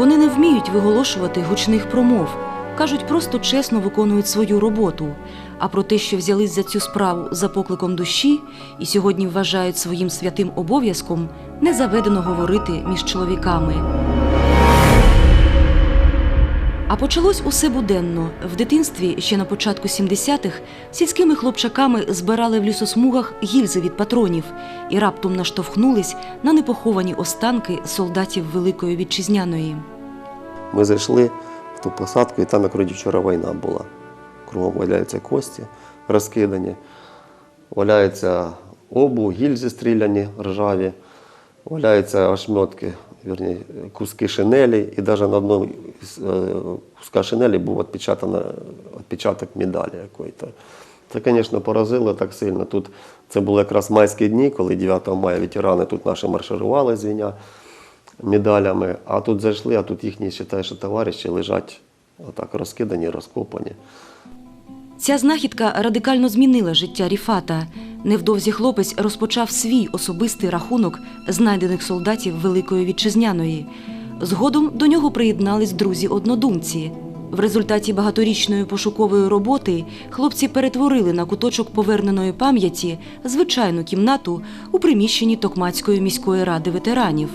Вони не вміють виголошувати гучних промов. Кажуть, просто чесно виконують свою роботу. А про те, що взялись за цю справу за покликом душі і сьогодні вважають своїм святим обов'язком, не заведено говорити між чоловіками. А почалось усе буденно. В дитинстві, ще на початку 70-х, сільськими хлопчаками збирали в лісосмугах гільзи від патронів і раптом наштовхнулись на непоховані останки солдатів Великої Вітчизняної. Ми зайшли в ту посадку, і там, як вроді вчора війна була. Кругом валяються кості розкидані, валяються обув, гільзи стріляні, ржаві, валяються ошметки, вірні, куски шинелі, і навіть на одному з е, куска шинелі був відпечатано, відпечаток медалі якої-то. Це, звісно, поразило так сильно. Тут це були якраз майські дні, коли 9 мая ветерани тут наші марширували з Віня медалями, а тут зайшли, а тут їхні що товариші лежать отак розкидані, розкопані. Ця знахідка радикально змінила життя Ріфата. Невдовзі хлопець розпочав свій особистий рахунок знайдених солдатів Великої Вітчизняної. Згодом до нього приєднались друзі-однодумці. В результаті багаторічної пошукової роботи хлопці перетворили на куточок поверненої пам'яті звичайну кімнату у приміщенні Токмацької міської ради ветеранів.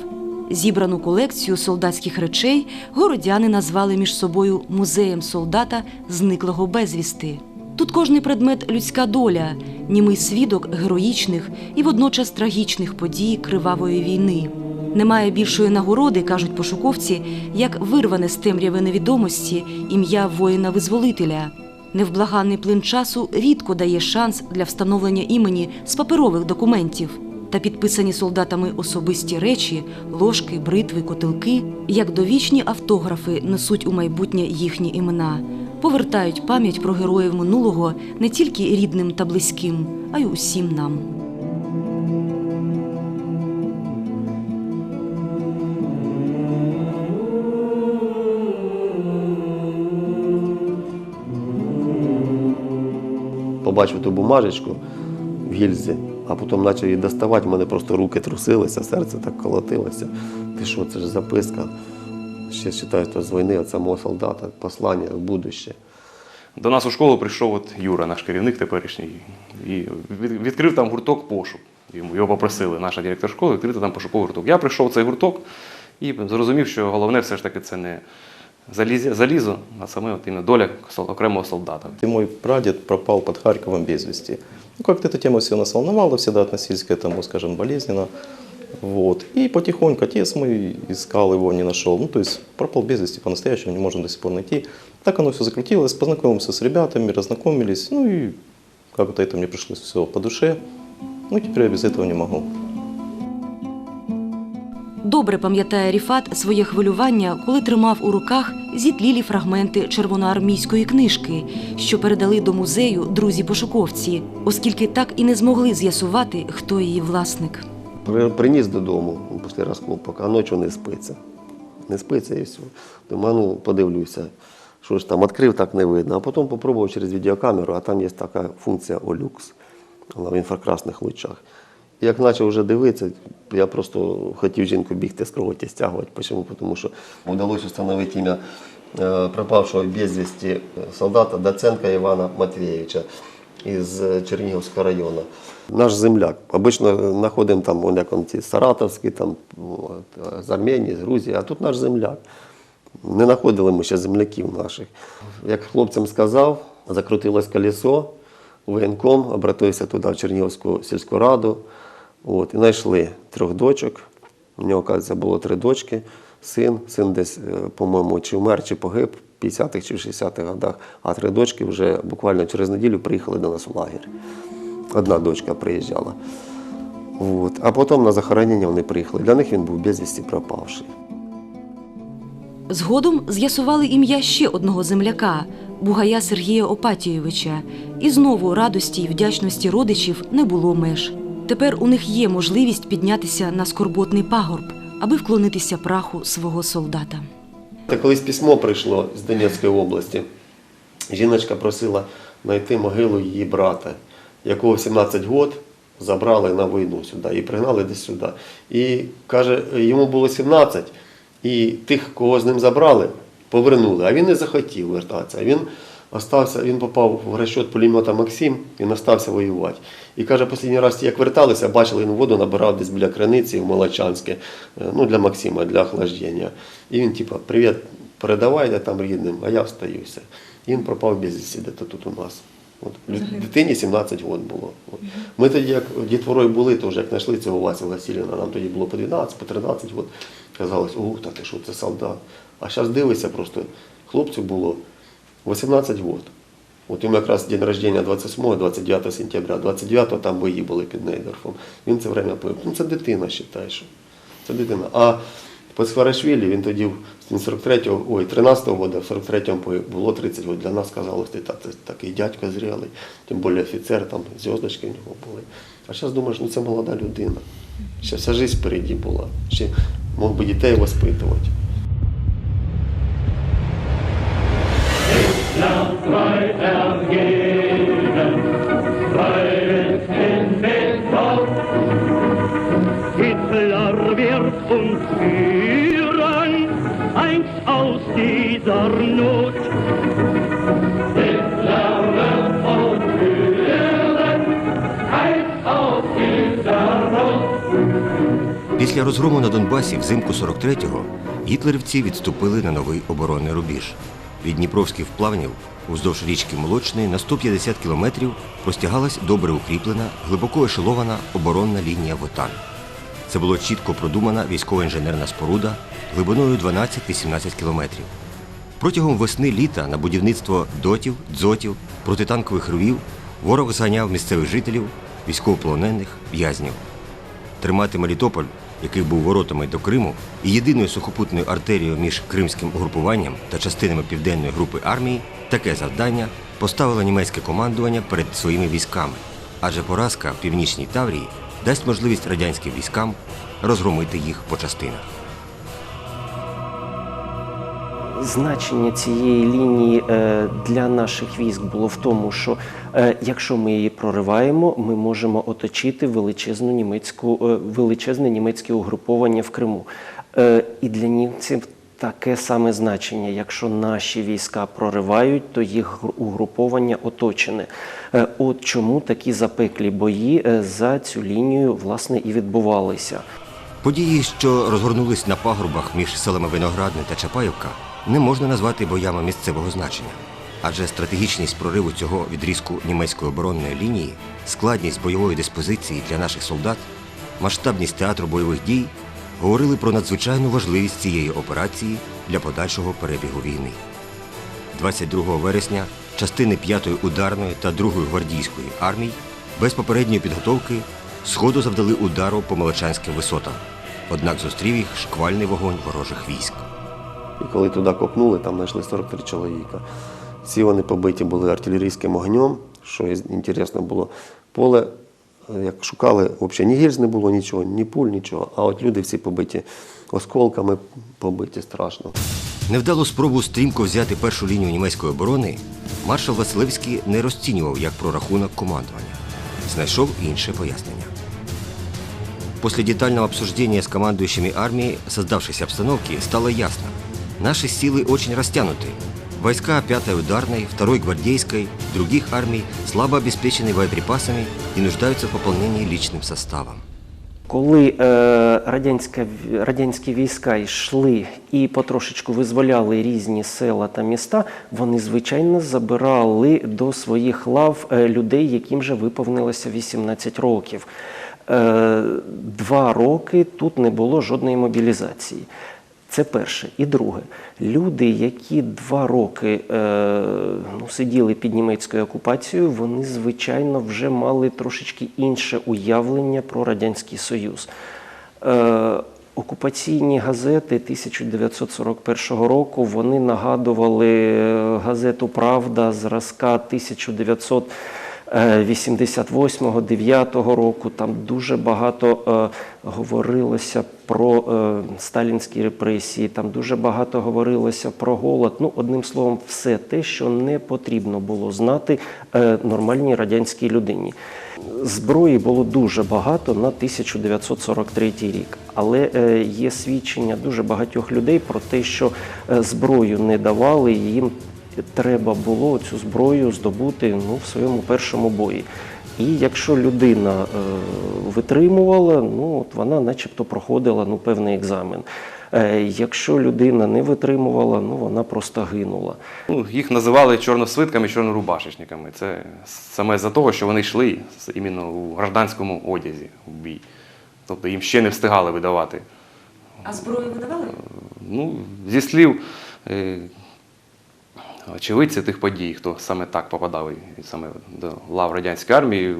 Зібрану колекцію солдатських речей городяни назвали між собою музеєм солдата, зниклого безвісти. Тут кожний предмет людська доля, німий свідок героїчних і водночас трагічних подій кривавої війни. Немає більшої нагороди, кажуть пошуковці, як вирване з темряви невідомості ім'я воїна-визволителя. Невблаганний плин часу рідко дає шанс для встановлення імені з паперових документів. Та підписані солдатами особисті речі, ложки, бритви, котелки, як довічні автографи несуть у майбутнє їхні імена, повертають пам'ять про героїв минулого не тільки рідним та близьким, а й усім нам. Побачив ту бумажечку в гільзі, а потім почав її доставати, в мене просто руки трусилися, серце так колотилося. Ти що, це ж записка? Ще вважаю, що з війни від самого солдата, послання в будуще. До нас у школу прийшов от Юра, наш керівник теперішній, і відкрив там гурток пошук. Його попросили, наша директор школи, відкрити там пошуковий гурток. Я прийшов в цей гурток і зрозумів, що головне все ж таки це не залізо, а саме от іменно доля окремого солдата. Мой прадед пропал под Харьковом без вести. Ну, как-то эта тема все нас волновала, всегда относились к этому, скажем, болезненно. Вот. И потихоньку отец мой искал его, не нашел. Ну, то есть пропал без вести по-настоящему, не можем до сих пор найти. Так оно все закрутилось, познакомился с ребятами, разнакомились. Ну и как-то это мне пришлось все по душе. Ну, теперь я без этого не могу. Добре пам'ятає Ріфат своє хвилювання, коли тримав у руках зітлілі фрагменти червоноармійської книжки, що передали до музею друзі-пошуковці, оскільки так і не змогли з'ясувати, хто її власник. При- Приніс додому після розкопок, а ночі не спиться. Не спиться і все. Думаю, ну подивлюся, що ж там відкрив, так не видно. А потім попробував через відеокамеру, а там є така функція Олюкс в інфракрасних лучах. Як почав вже дивитися, я просто хотів жінку бігти з кровоті стягувати. Чому? Тому що вдалося встановити ім'я е, пропавшого безвісті солдата Доценка Івана Матвійовича із Чернігівського району. Наш земляк. Обично знаходимо там, вон, як он ці Саратовські, там, от, з Арменії, з Грузії, а тут наш земляк. Не знаходили ми ще земляків наших. Як хлопцям сказав, закрутилось колесо, воєнком, обратився туди, в Чернігівську сільську раду. От, і знайшли трьох дочок. У нього, кажеться, було три дочки, син, син десь, е, по-моєму, чи вмер, чи погиб в 50-х чи в 60-х годах, а три дочки вже буквально через неділю приїхали до нас в лагерь. Одна дочка приїжджала. От. А потім на захоронення вони приїхали. Для них він був безвісті пропавший. Згодом з'ясували ім'я ще одного земляка Бугая Сергія Опатійовича. І знову радості й вдячності родичів не було меж. Тепер у них є можливість піднятися на скорботний пагорб, аби вклонитися праху свого солдата. Та колись письмо прийшло з Донецької області. Жіночка просила знайти могилу її брата, якого 17 років забрали на війну сюди і пригнали десь сюди. І каже, йому було 17, І тих, кого з ним забрали, повернули. А він не захотів вертатися. Він остався, він попав в розчет пулемета Максим, він остався воювати. І каже, останній раз, як верталися, бачили, він воду набирав десь біля криниці в Молочанське, е, ну для Максима, для охлаждення. І він, типа, привіт, передавайте там рідним, а я встаюся. І він пропав без вісті, тут у нас. От, дитині 17 років було. От. Ми тоді, як дітворою були, то вже як знайшли цього Васю Васильівна, нам тоді було по 12, по 13 років. Казалось, ух, та ти що, це солдат. А зараз дивися просто, хлопцю було 18 років. От йому якраз день рождения 27-29 сентября, 29-го там бої були під Нейдорфом. Він це время пив. Ну це дитина, вважає, що. Це дитина. А по Схварашвілі він тоді він 43-го, ой, 13-го года, в 43-му було 30 років. Для нас казалось, ти так, такий дядько зрілий, тим більше офіцер, там зв'язочки в нього були. А зараз думаєш, ну це молода людина. Ще вся життя впереді була. Ще мог би дітей воспитувати. Після розгрому на Донбасі взимку 43-го гітлерівці відступили на новий оборонний рубіж. Від Дніпровських вплавнів уздовж річки Молочної на 150 кілометрів простягалась добре укріплена, глибоко ешелована оборонна лінія ВОТАН. Це було чітко продумана військово-інженерна споруда глибиною 12-18 кілометрів. Протягом весни-літа на будівництво дотів, дзотів, протитанкових ровів ворог зганяв місцевих жителів, військовополонених, в'язнів. Тримати Мелітополь, який був воротами до Криму, і єдиною сухопутною артерією між кримським угрупуванням та частинами південної групи армії, таке завдання поставило німецьке командування перед своїми військами, адже поразка в північній Таврії дасть можливість радянським військам розгромити їх по частинах. Значення цієї лінії е, для наших військ було в тому, що е, якщо ми її прориваємо, ми можемо оточити величезну німецьку, е, величезне німецьке угруповання в Криму. І для німців таке саме значення. Якщо наші війська проривають, то їх угруповання оточене. От чому такі запеклі бої за цю лінію власне і відбувалися. Події, що розгорнулись на пагорбах між селами Виноградне та Чапаївка, не можна назвати боями місцевого значення. Адже стратегічність прориву цього відрізку німецької оборонної лінії, складність бойової диспозиції для наших солдат, масштабність театру бойових дій говорили про надзвичайну важливість цієї операції для подальшого перебігу війни. 22 вересня частини 5-ї ударної та 2-ї гвардійської армій без попередньої підготовки сходу завдали удару по Молочанським висотам. Однак зустрів їх шквальний вогонь ворожих військ. І коли туди копнули, там знайшли 43 чоловіка. Всі вони побиті були артилерійським огнем, що інтересно було. Поле, е, як шукали, взагалі ні гільз не було, нічого, ні пуль, нічого. А от люди всі побиті осколками, побиті страшно. Невдалу спробу стрімко взяти першу лінію німецької оборони маршал Василевський не розцінював як прорахунок командування. Знайшов інше пояснення. После детального обсуждения с командующими армией создавшейся обстановки стало ясно. Наши силы очень растянуты. Войска 5-й ударной, 2-й гвардейской, других армий слабо обеспечены боеприпасами и нуждаются в пополнении личным составом. Коли е, радянська, радянські війська йшли і потрошечку визволяли різні села та міста, вони звичайно забирали до своїх лав е, людей, яким вже виповнилося 18 років. Е, два роки тут не було жодної мобілізації. Це перше. І друге, люди, які два роки е, ну, сиділи під німецькою окупацією, вони, звичайно, вже мали трошечки інше уявлення про Радянський Союз. Е, окупаційні газети 1941 року вони нагадували е, газету Правда зразка 1900 88-9 року там дуже багато е, говорилося про е, сталінські репресії, там дуже багато говорилося про голод. Ну, одним словом, все те, що не потрібно було знати е, нормальній радянській людині. Зброї було дуже багато на 1943 рік, але е, є свідчення дуже багатьох людей про те, що е, зброю не давали, їм треба було цю зброю здобути ну, в своєму першому бої. І якщо людина е, витримувала, ну от вона начебто проходила ну, певний екзамен. Е, якщо людина не витримувала, ну вона просто гинула. Ну, їх називали чорносвитками, чорнорубашечниками. Це саме за того, що вони йшли іменно у гражданському одязі в бій. Тобто їм ще не встигали видавати. А зброю видавали? Ну, зі слів е, очевидців тих подій, хто саме так попадав і саме до лав радянської армії,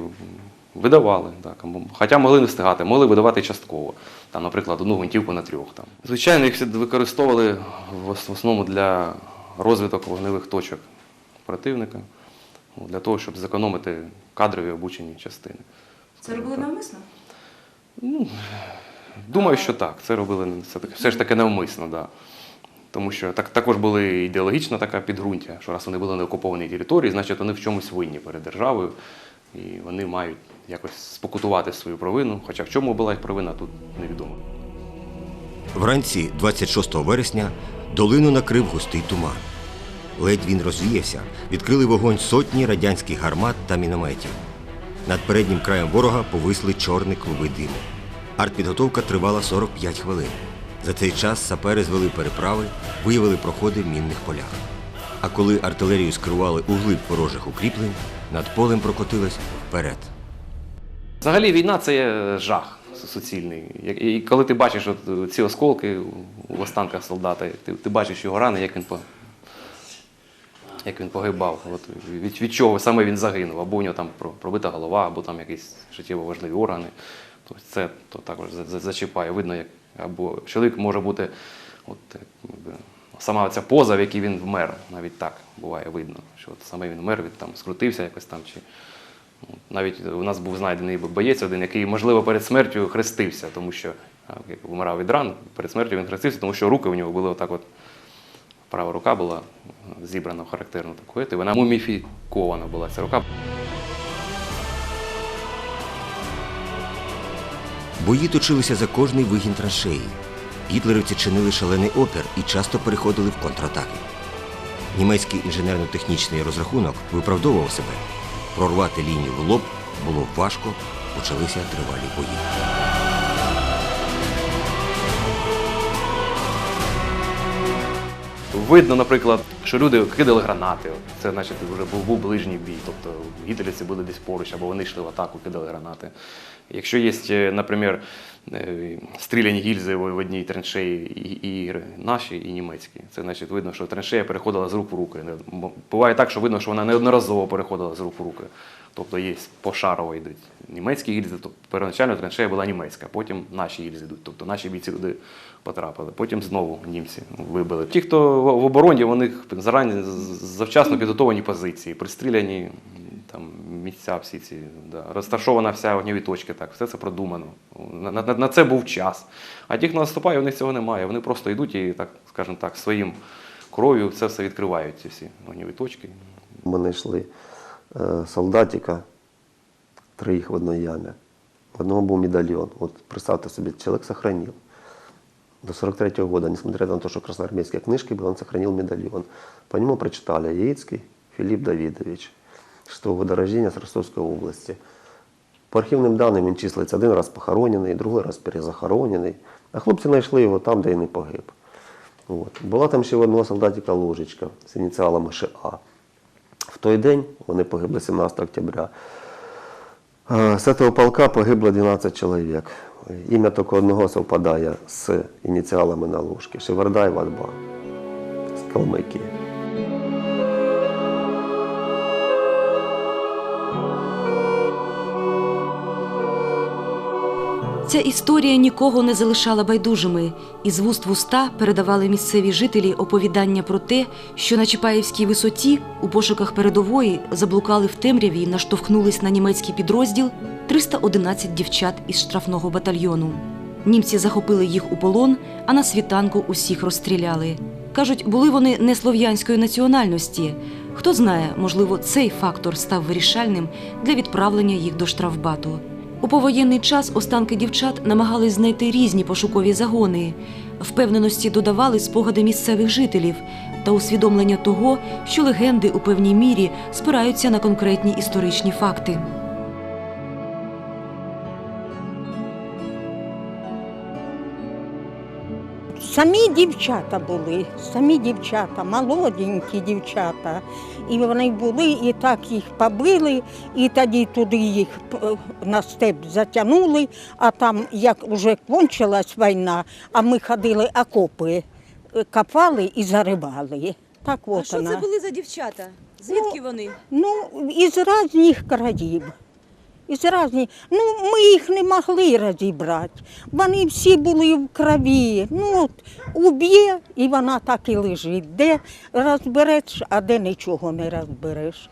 видавали. Так. Хоча могли не встигати, могли видавати частково. Там, наприклад, одну гвинтівку на трьох. Там. Звичайно, їх використовували в основному для розвиток вогневих точок противника, ну, для того, щоб зекономити кадрові обучені частини. Це робили навмисно? Думаю, що так. Це робили все, ж таки навмисно, да. Тому що так, також були ідеологічна така підґрунтя, що раз вони були на окупованій території, значить вони в чомусь винні перед державою, і вони мають якось спокутувати свою провину. Хоча в чому була їх провина, тут невідомо. Вранці 26 вересня долину накрив густий туман. Ледь він розвіявся, відкрили вогонь сотні радянських гармат та мінометів. Над переднім краєм ворога повисли чорні клуби диму. Артпідготовка тривала 45 хвилин. За цей час сапери звели переправи, виявили проходи в мінних полях. А коли артилерію скерували у глиб ворожих укріплень, над полем прокотилась вперед. Взагалі війна це жах суцільний. І коли ти бачиш от ці осколки в останках солдата, ти, ти бачиш його рани, як він по. Як він погибав, от від, від чого саме він загинув, або у нього там пробита голова, або там якісь життєво важливі органи. Тобто це то також за- за- зачіпає. Видно, як або чоловік може бути, от сама ця поза, в якій він вмер, навіть так буває видно, що от саме він вмер, він там скрутився якось там чи Навіть у нас був знайдений боєць один, який, можливо, перед смертю хрестився, тому що як вмирав від ран, перед смертю він хрестився, тому що руки у нього були отак от. Права рука була зібрана в характерну таку, і вона муміфікована була ця рука. Бої точилися за кожний вигін траншеї. Гітлерівці чинили шалений опір і часто переходили в контратаки. Німецький інженерно-технічний розрахунок виправдовував себе. Прорвати лінію в лоб було важко, почалися тривалі бої. Видно, наприклад, що люди кидали гранати. Це значить вже був, був ближній бій. Тобто гітлерівці були десь поруч, або вони йшли в атаку, кидали гранати. Якщо є, наприклад, стріляні гільзи в одній траншеї, і, наші, і німецькі, це значить видно, що траншея переходила з рук в руки. Буває так, що видно, що вона неодноразово переходила з рук в руки. Тобто є пошарово йдуть німецькі гільзи, тобто первоначально траншея була німецька, потім наші гільзи йдуть. Тобто наші бійці туди потрапили. Потім знову німці вибили. Ті, хто в обороні, них зарані завчасно підготовані позиції, пристріляні там місця всі ці, да, розташована вся вогневі точки, так, все це продумано. На, на, на це був час. А ті, хто наступає, у них цього немає. Вони просто йдуть і, так, скажімо так, своїм кров'ю це все відкривають, ці всі вогневі точки. Ми знайшли е, солдатика, три їх в одній ямі. В одному був медальйон. От представте собі, чоловік сохранив. До 43-го года, несмотря на то, что красноармейские книжки были, он сохранил медальон. По нему прочитали Яицкий Филипп Давидович, 6 года рождения с Ростовской области. По архівним даним він числиться один раз похоронений, другий раз перезахоронений. А хлопці знайшли його там, де і не погиб. От. Була там ще в одного солдатика ложечка з ініціалами ША. В той день вони погибли 17 октября. З цього полка погибло 12 чоловік. Ім'я тільки одного совпадає з ініціалами на ложці. Шевердай Вадба з Калмикії. Ця історія нікого не залишала байдужими, і з вуст в уста передавали місцеві жителі оповідання про те, що на Чапаївській висоті у пошуках передової заблукали в темряві і наштовхнулись на німецький підрозділ 311 дівчат із штрафного батальйону. Німці захопили їх у полон, а на світанку усіх розстріляли. Кажуть, були вони не слов'янської національності. Хто знає, можливо, цей фактор став вирішальним для відправлення їх до штрафбату. У повоєнний час останки дівчат намагались знайти різні пошукові загони. Впевненості додавали спогади місцевих жителів та усвідомлення того, що легенди у певній мірі спираються на конкретні історичні факти. Самі дівчата були, самі дівчата, молоденькі дівчата. І вони були, і так їх побили, і тоді туди їх е, на степ затягнули, а там, як вже кончилась війна, а ми ходили окопи, е, копали і заривали. Так от вона. були за дівчата? Звідки вони? Ну, із різних країв. Із різних. Ну, ми їх не могли розібрати. Вони всі були в крові. Ну, от, уб'є, і вона так і лежить. Де розбереш, а де нічого не розбереш.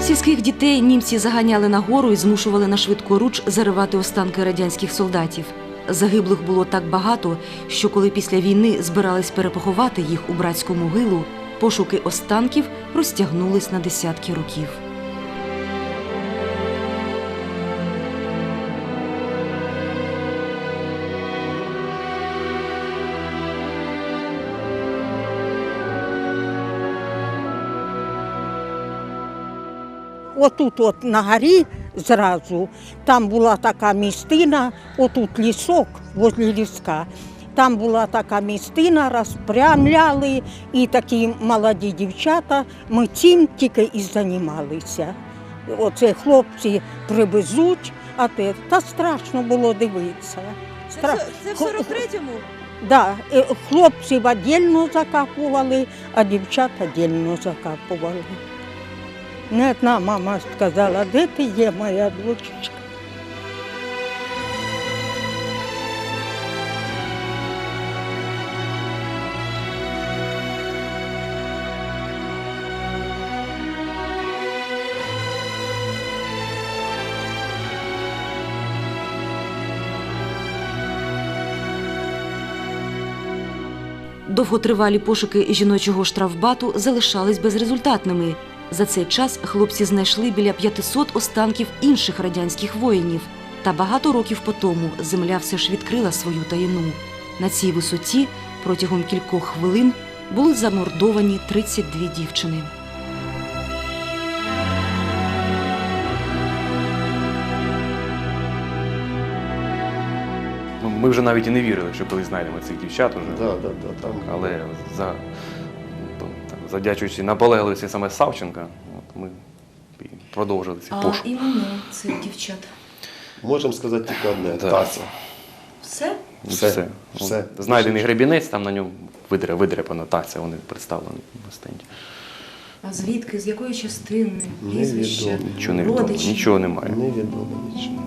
Сільських дітей німці заганяли на гору і змушували на швидкоруч заривати останки радянських солдатів. Загиблих було так багато, що коли після війни збирались перепоховати їх у братську могилу, пошуки останків розтягнулись на десятки років. Отут от на горі зразу, там була така містина, отут лісок возле ліска. Там була така містина, розпрямляли, і такі молоді дівчата, ми цим тільки і займалися. Оце хлопці привезуть, а те, та страшно було дивитися. Стра... Це в 43-му? Да, е, хлопців віддільно закапували, а дівчат віддільно закапували. Не одна мама сказала, де ти є, моя дочечка. Довготривалі пошуки жіночого штрафбату залишались безрезультатними. За цей час хлопці знайшли біля 500 останків інших радянських воїнів. Та багато років по тому земля все ж відкрила свою таїну. На цій висоті протягом кількох хвилин були замордовані 32 дівчини. Ну, Ми вже навіть і не вірили, що коли знайдемо цих дівчат уже. Да, да, да, так. Але за, завдячуючи наполегливості саме Савченка, от ми і продовжили ці пошуки. іменно цих дівчат. Можемо сказати тільки одне. Да. Тася. Все? Все. Все. Все. От Знайдений гребінець, там на ньому видре, видряпана таця, вони представлені на стенді. А звідки, з якої частини, Невідомо. Нічого не відомо, нічого немає. Невідомо нічого.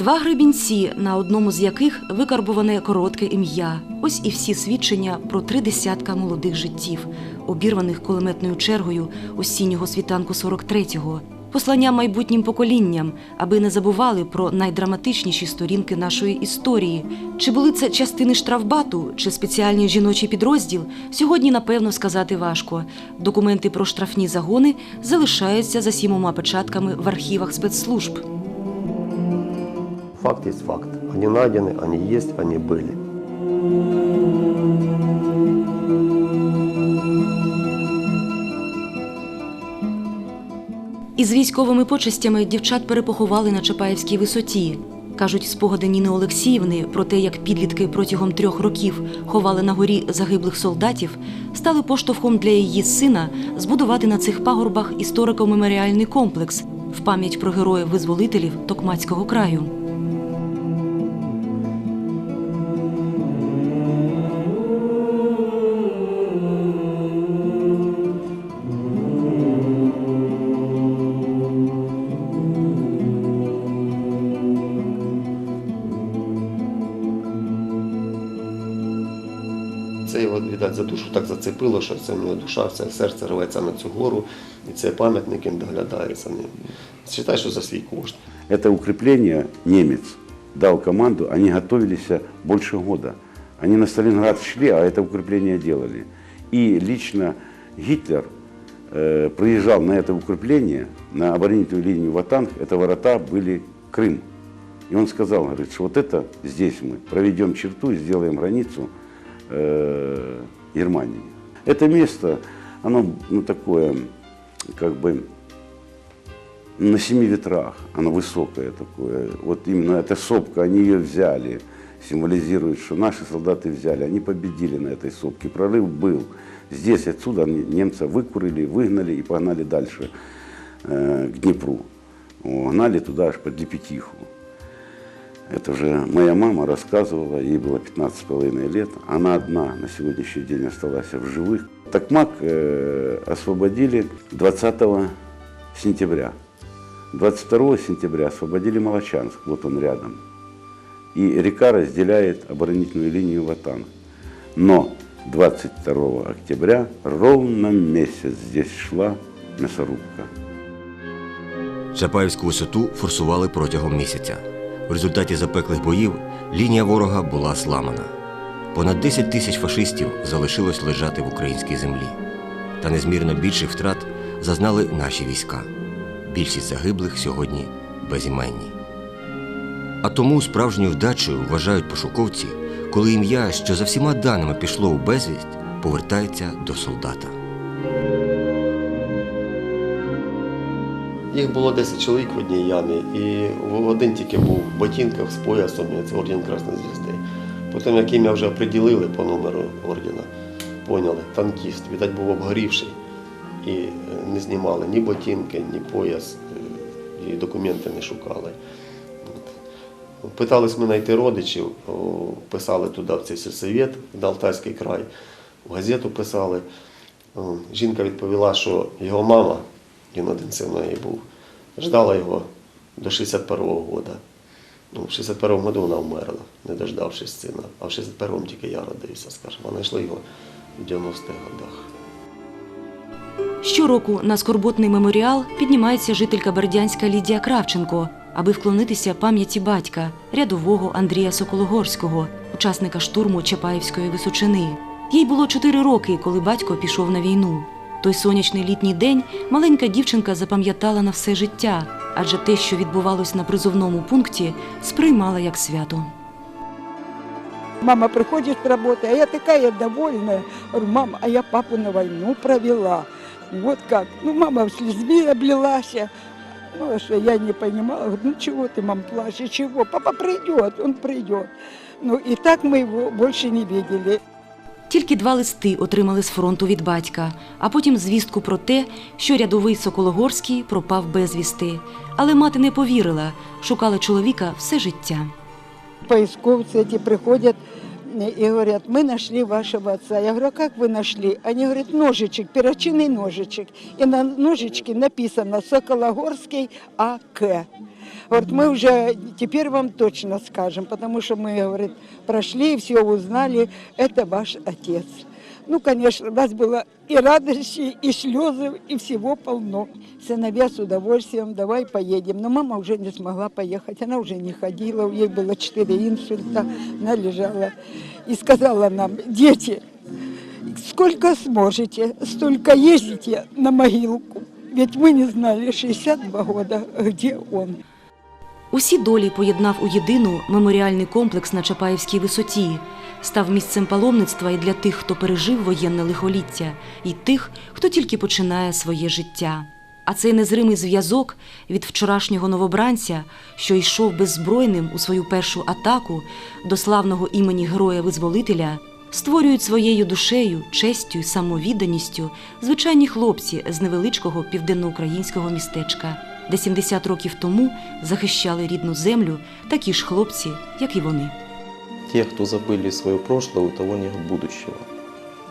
Два гребінці, на одному з яких викарбуване коротке ім'я. Ось і всі свідчення про три десятка молодих життів, обірваних кулеметною чергою осіннього світанку 43-го. Послання майбутнім поколінням, аби не забували про найдраматичніші сторінки нашої історії. Чи були це частини штрафбату, чи спеціальний жіночий підрозділ, сьогодні напевно сказати важко. Документи про штрафні загони залишаються за сімома печатками в архівах спецслужб. Факт есть факт. Они найдены, они есть, они были. Із військовими почестями дівчат перепоховали на Чапаївській висоті. Кажуть, спогади Ніни Олексіївни про те, як підлітки протягом трьох років ховали на горі загиблих солдатів, стали поштовхом для її сина збудувати на цих пагорбах історико-меморіальний комплекс в пам'ять про героїв-визволителів Токмацького краю. видать, за душу так зацепило, що це в нього душа, все серце рветься на цю гору, і це пам'ятник він доглядає за ним. Считай, що за свій кошт. Это укрепление немец дал команду, они готовились больше года. Они на Сталинград шли, а это укрепление делали. И лично Гитлер э, приезжал на это укрепление, на оборонительную линию Ватанг, это ворота были Крым. И он сказал, говорит, что вот это здесь мы проведем черту и сделаем границу э, Германии. Это место, оно ну, такое, как бы, на семи ветрах, оно высокое такое. Вот именно эта сопка, они ее взяли, символизирует, что наши солдаты взяли, они победили на этой сопке. Прорыв был. Здесь отсюда немца выкурили, выгнали и погнали дальше э, к Днепру. Гнали туда аж под Лепетиху. Это уже моя мама рассказывала, ей было 15,5 лет. Она одна на сегодняшний день осталась в живых. Токмак э, освободили 20 сентября. 22 сентября освободили Молочанск, вот он рядом. И река разделяет оборонительную линию Ватан. Но 22 октября ровно месяц здесь шла мясорубка. Чапаївську висоту форсували протягом місяця. В результаті запеклих боїв лінія ворога була зламана. Понад 10 тисяч фашистів залишилось лежати в українській землі. Та незмірно більших втрат зазнали наші війська. Більшість загиблих сьогодні безіменні. А тому справжньою вдачею вважають пошуковці, коли ім'я, що за всіма даними пішло у безвість, повертається до солдата. Їх було 10 чоловік в одній ямі, і один тільки був в ботинках з поясом, це орден Красної Звізди. Потім, як ім'я вже приділили по номеру ордена, поняли, танкіст, видать, був обгорівший. І е, не знімали ні ботинки, ні пояс, е, і документи не шукали. Питались ми знайти родичів, писали туди в цей сільсовет, на Алтайський край, в газету писали. Жінка відповіла, що його мама, він один син у неї був, ждала його до 61-го року. Ну, в 61-му году вона вмерла, не дождавшись сина. А в 61-му тільки я родився, скажімо. А знайшли його в 90-х годах. Щороку на скорботний меморіал піднімається жителька Бердянська Лідія Кравченко, аби вклонитися пам'яті батька, рядового Андрія Сокологорського, учасника штурму Чапаївської височини. Їй було чотири роки, коли батько пішов на війну. Той сонячний літній день маленька дівчинка запам'ятала на все життя, адже те, що відбувалось на призовному пункті, сприймала як свято. Мама приходит с работы, а я такая довольная. Говорю, мама, а я папу на войну провела. Вот как. Ну, мама слезьми облилась. Ну, а что я не понимала. Говорю, ну, чего ты, мам, плачешь, чего? Папа придет, он придет. Ну, и так мы его больше не видели. Тільки два листи отримали з фронту від батька, а потім звістку про те, що рядовий Сокологорський пропав безвісти. Але мати не повірила, шукала чоловіка все життя. Поисковці эти приходят и говорят, мы нашли вашего отца. Я говорю, а как вы нашли? Они говорят, ножичек, перочинный ножичек. И на ножичке написано Сокологорский АК. Говорит, мы уже теперь вам точно скажем, потому что мы, говорит, прошли, все узнали, это ваш отец. Ну, конечно, у нас было и радости, и слезы, и всего полно. Сыновья с удовольствием, давай поедем. Но мама уже не смогла поехать, она уже не ходила, ей было четыре инсульта, она лежала. И сказала нам, дети, сколько сможете, столько ездите на могилку. Ведь мы не знали 62 года, где он. Усі долі поєднав у єдину меморіальний комплекс на Чапаївській висоті, став місцем паломництва і для тих, хто пережив воєнне лихоліття, і тих, хто тільки починає своє життя. А цей незримий зв'язок від вчорашнього новобранця, що йшов беззбройним у свою першу атаку до славного імені героя-визволителя, створюють своєю душею, честю й самовідданістю звичайні хлопці з невеличкого південноукраїнського містечка, де 70 років тому захищали рідну землю такі ж хлопці, як і вони Те, кто забыли свое прошлое, у того нет будущего.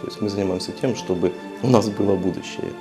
То есть мы занимаемся тем, чтобы у нас было будущее.